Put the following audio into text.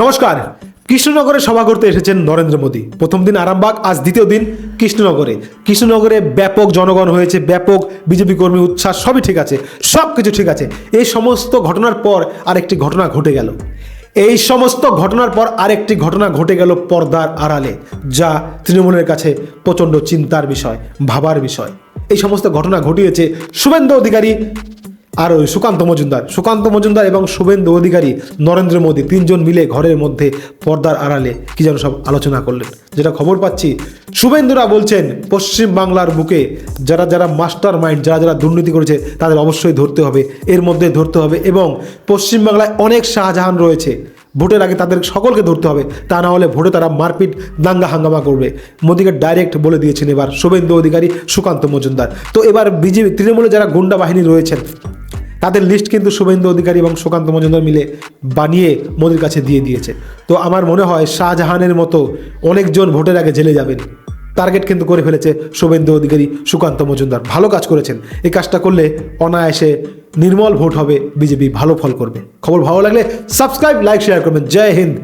নমস্কার। কৃষ্ণনগরে সভা করতে এসেছেন নরেন্দ্র মোদী। প্রথম দিন আরামবাগ, আজ দ্বিতীয় দিন কৃষ্ণনগরে। কৃষ্ণনগরে ব্যাপক জনগণ হয়েছে, ব্যাপক বিজেপি কর্মী উচ্ছ্বাস সবই ঠিক আছে সব কিছু ঠিক আছে। এই সমস্ত ঘটনার পর আরেকটি ঘটনা ঘটে গেল। এই সমস্ত ঘটনার পর আরেকটি ঘটনা ঘটে গেল পর্দার আড়ালে, যা তৃণমূলের কাছে প্রচণ্ড চিন্তার বিষয়, ভাবার বিষয়। এই সমস্ত ঘটনা ঘটিয়েছে শুভেন্দু অধিকারী আর ওই সুকান্ত মজুমদার। সুকান্ত মজুমদার এবং শুভেন্দু অধিকারী নরেন্দ্র মোদী তিনজন মিলে ঘরের মধ্যে পর্দার আড়ালে কি যেন সব আলোচনা করলেন। যেটা খবর পাচ্ছি, শুভেন্দুরা বলছেন, পশ্চিম বাংলার বুকে যারা যারা মাস্টার মাইন্ড, যারা যারা দুর্নীতি করেছে, তাদের অবশ্যই ধরতে হবে, এর মধ্যে ধরতে হবে এবং পশ্চিম বাংলায় অনেক শাহজাহান রয়েছে। ভোটের আগে তাদের সকলকে ধরতে হবে, তা না হলে ভোটে তারা মারপিট, দাঙ্গা হাঙ্গামা করবে। মোদীকে ডাইরেক্ট বলে দিয়েছেন এবার শুভেন্দু অধিকারী, সুকান্ত মজুমদার। তো এবার বিজেপি, তৃণমূলে যারা গুন্ডা বাহিনী রয়েছেন তাদের লিস্ট কিন্তু শুভেন্দু অধিকারী এবং সুকান্ত মজুমদার মিলে বানিয়ে মোদির কাছে দিয়ে দিয়েছে। তো আমার মনে হয় শাহজাহানের মতো অনেকজন ভোটের আগে জেলে যাবেন। টার্গেট কিন্তু করে ফেলেছে শুভেন্দু অধিকারী, সুকান্ত মজুমদার। ভালো কাজ করেছেন। এই কাজটা করলে অনায়াসে নির্মল ভোট হবে, বিজেপি ভালো ফল করবে। খবর ভালো লাগলে সাবস্ক্রাইব লাইক শেয়ার করবেন। জয় হিন্দ।